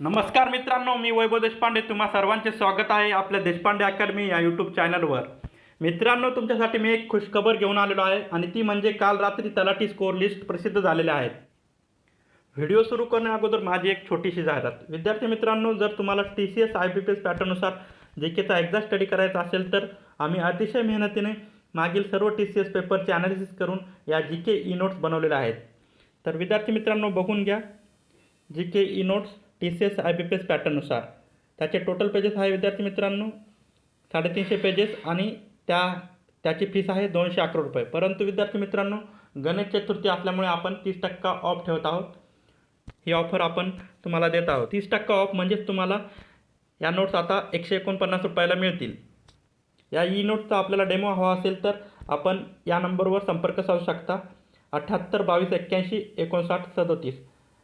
नमस्कार मित्रांनो मी वैभव देशपांडे. तुम्हा सर्वांचे स्वागत आहे आपल्या देशपांडे अकॅडमी या यूट्यूब चॅनलवर मित्रांनो तुमच्यासाठी मी एक खुशखबर घेऊन आलेलो आहे आणि ती म्हणजे काल रात्री तलाठी स्कोअर लिस्ट प्रसिद्ध झालेल्या आहेत. व्हिडिओ सुरू करण्या अगोदर माझी एक छोटीशी जाहिरात. विद्यार्थी मित्रांनो जर तुम्हाला T C S I B P S पॅटर्ननुसार जे केचा एक्झा स्टडी करायचा असेल तर आम्ही अतिशय मेहनतीने मागील सर्व टी सी एस पेपरचे ॲनालिसिस करून या जी के ई नोट्स बनवलेल्या आहेत. तर विद्यार्थी मित्रांनो बघून घ्या. G K E notes T C S I B P S पॅटर्ननुसार त्याचे टोटल पेजेस आहे विद्यार्थी मित्रांनो. साडेतीनशे पेजेस आणि त्या त्याची फीस आहे दोनशे अकरा रुपये. परंतु विद्यार्थी मित्रांनो गणेश चतुर्थी असल्यामुळे आपण तीस टक्का ऑफ ठेवत आहोत. ही ऑफर आपण तुम्हाला देत आहोत. तीस टक्का ऑफ म्हणजेच तुम्हाला या नोट्स आता एकशे एकोणपन्नास रुपयाला मिळतील. या ई नोटचा आपल्याला डेमो हवा असेल तर आपण या नंबरवर संपर्क साधू शकता. अठ्ठ्याहत्तर बावीस एक्क्याऐंशी एकोणसाठ सदोतीस.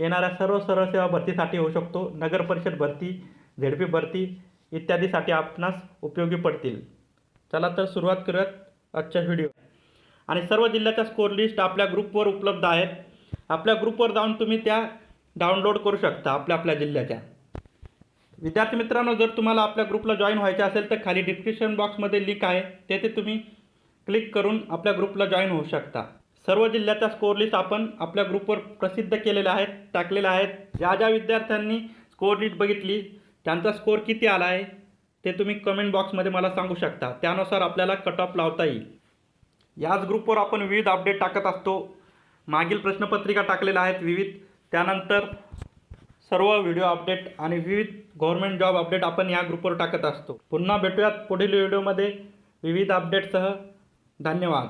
येणाऱ्या सर्व सरळ सेवा भरतीसाठी होऊ शकतो. नगर परिषद भरती झेड पी भरती इत्यादीसाठी आपणास उपयोगी पडतील. चला तर सुरुवात करूयात आजच्या व्हिडिओ. आणि सर्व जिल्ह्याच्या स्कोर लिस्ट आपल्या ग्रुपवर उपलब्ध आहेत. आपल्या ग्रुपवर जाऊन तुम्ही त्या डाउनलोड करू शकता आपल्या आपल्या जिल्ह्याच्या. विद्यार्थी मित्रांनो जर तुम्हाला आपल्या ग्रुपला जॉईन व्हायचे असेल तर खाली डिस्क्रिप्शन बॉक्समध्ये लिंक आहे. तेथे तुम्ही क्लिक करून आपल्या ग्रुपला जॉईन होऊ शकता. सर्व जिल्ह्याच्या स्कोर लिस्ट आपण आपल्या ग्रुपवर प्रसिद्ध केलेल्या आहेत टाकलेल्या आहेत ज्या ज्या विद्यार्थ्यांनी स्कोअर लिस्ट बघितली त्यांचा स्कोअर किती आला आहे ते तुम्ही कमेंट बॉक्समध्ये मला सांगू शकता. त्यानुसार आपल्याला कट ऑफ लावता येईल. याच ग्रुपवर आपण विविध अपडेट टाकत असतो. मागील प्रश्नपत्रिका टाकलेल्या आहेत विविध. त्यानंतर सर्व व्हिडिओ अपडेट आणि विविध गव्हर्मेंट जॉब अपडेट आपण या ग्रुपवर टाकत असतो. पुन्हा भेटूयात पुढील व्हिडिओमध्ये विविध अपडेटसह धन्यवाद.